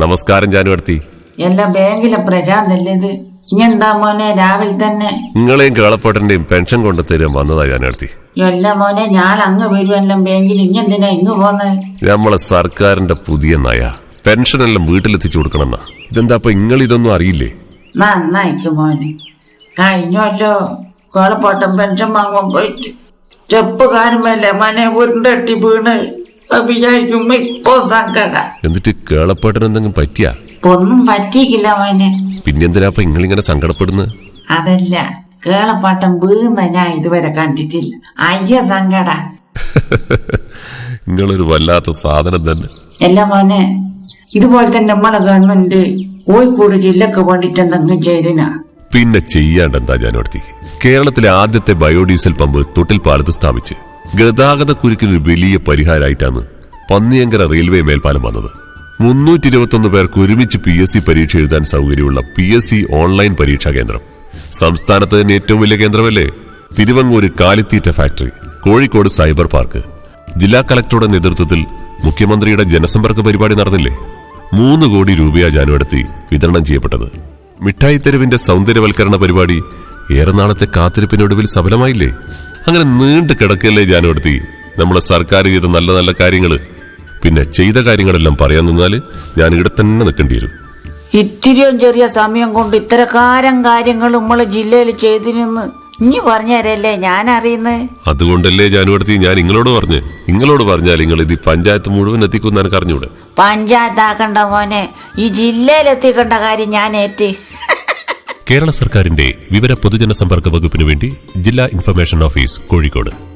നമസ്കാരം ജാനുവർത്തി എല്ലാ ബാങ്കിലെ പ്രശാന്തല്ലേ ഇത്? ഇഞ്ഞെന്താ മോനെ രാവിലെ തന്നെ? നിങ്ങളെയും കേളപ്പാട്ടന്റെയും പെൻഷൻ കൊണ്ടു തരാൻ വന്നതാ ജാനുവർത്തി എല്ലാ മോനെ ഞാൻ അങ്ങ് വരുമെല്ലാം ബാങ്കിൽ. ഇഞ്ഞെന്തിനാ ഇങ്ങ് പോന്നേ? നമ്മളെ സർക്കാരിന്റെ പുതിയ നയ. പെൻഷൻ എല്ലാം വീട്ടിലെത്തിച്ചു കൊടുക്കണമെന്നാ. ഇതെന്താ അപ്പൊ നിങ്ങൾ ഇതൊന്നും അറിയില്ലേ? നന്നായിക്കും മോനെ. കഴിഞ്ഞല്ലോ കോളപ്പോട്ടം പെൻഷൻ വാങ്ങാൻ പോയിട്ട്. ചെപ്പ് കാരുമല്ലേ മോനെ ഉരുണ്ടട്ടി വീണ്. വിചാരിക്കുമ്പോ ഇപ്പൊ സങ്കട. എന്നിട്ട് കേളപ്പാട്ടിന് എന്തെങ്കിലും പറ്റിയാ? ഒന്നും പറ്റിയില്ല മോനെ. പിന്നെന്തിനാ അപ്പൊ നിങ്ങളിങ്ങനെ സങ്കടപ്പെടുന്നു? അതല്ല കേളപ്പാട്ടം വീന്ന ഞാൻ ഇതുവരെ കണ്ടിട്ടില്ല. അയ്യ സങ്കട. നിങ്ങളൊരു വല്ലാത്ത സാധനം തന്നെ. എല്ലാ മോനെ ഇതുപോലെ തന്നെ നമ്മളെ ഗവൺമെന്റ് കോഴിക്കോട് ജില്ലക്ക് വേണ്ടിട്ട് എന്തെങ്കിലും ചെയ്തിനാ? പിന്നെ ചെയ്യാണ്ടെന്താ ഞാൻ കേരളത്തിലെ ആദ്യത്തെ ബയോഡീസൽ പമ്പ് തൊട്ടിൽപ്പാലത്ത് സ്ഥാപിച്ച്. ഗതാഗത കുരുക്കിനൊരു വലിയ പരിഹാരമായിട്ടാണ് പന്നിയങ്കര റെയിൽവേ മേൽപ്പാലം വന്നത്. മുന്നൂറ്റി ഇരുപത്തൊന്ന് പേർക്ക് ഒരുമിച്ച് പി എസ് സി പരീക്ഷ എഴുതാൻ സൗകര്യമുള്ള പി എസ് സി ഓൺലൈൻ പരീക്ഷാ കേന്ദ്രം. സംസ്ഥാനത്ത് തന്നെ ഏറ്റവും വലിയ കേന്ദ്രമല്ലേ? തിരുവങ്ങൂര് കാലിത്തീറ്റ ഫാക്ടറി കോഴിക്കോട് സൈബർ പാർക്ക്. ജില്ലാ കളക്ടറുടെ നേതൃത്വത്തിൽ മുഖ്യമന്ത്രിയുടെ ജനസമ്പർക്ക പരിപാടി നടന്നില്ലേ? മൂന്ന് കോടി രൂപയാ ജാനുവടത്തി വിതരണം ചെയ്യപ്പെട്ടത്. മിഠായി തെരുവിന്റെ സൗന്ദര്യവൽക്കരണ പരിപാടി ഏറെ നാളത്തെ കാത്തിരിപ്പിനൊടുവിൽ സഫലമായില്ലേ? അങ്ങനെ നീണ്ടു കിടക്കല്ലേ ജാനുവടുത്തി. നമ്മുടെ സർക്കാർ ചെയ്ത നല്ല നല്ല കാര്യങ്ങൾ. പിന്നെ ചെയ്ത കാര്യങ്ങളെല്ലാം പറയാൻ നിന്നാൽ ഞാൻ ഇവിടെ തന്നെ നിൽക്കേണ്ടി വരും. ഇത്തിരിയും ചെറിയ സമയം കൊണ്ട് ഇത്തരക്കാരം കാര്യങ്ങൾ നമ്മളെ ജില്ലയിൽ ചെയ്തിരുന്ന് ഇനി പറഞ്ഞുതരല്ലേ ഞാൻ അറിയുന്നത് അതുകൊണ്ടല്ലേ ജാനുവടുത്തി ഞാൻ നിങ്ങളോട് പറഞ്ഞു. നിങ്ങളോട് പറഞ്ഞാൽ നിങ്ങൾ ഇത് പഞ്ചായത്ത് മുഴുവൻ എത്തിക്കും എനിക്ക് അറിഞ്ഞൂടെ പഞ്ചായത്താക്കണ്ട മോനെ. ഈ ജില്ലയിൽ എത്തിക്കേണ്ട കാര്യം ഞാൻ ഏറ്റ്. കേരള സർക്കാരിന്റെ വിവര പൊതുജന സമ്പർക്ക വകുപ്പിനു വേണ്ടി ജില്ലാ ഇൻഫർമേഷൻ ഓഫീസ് കോഴിക്കോട്.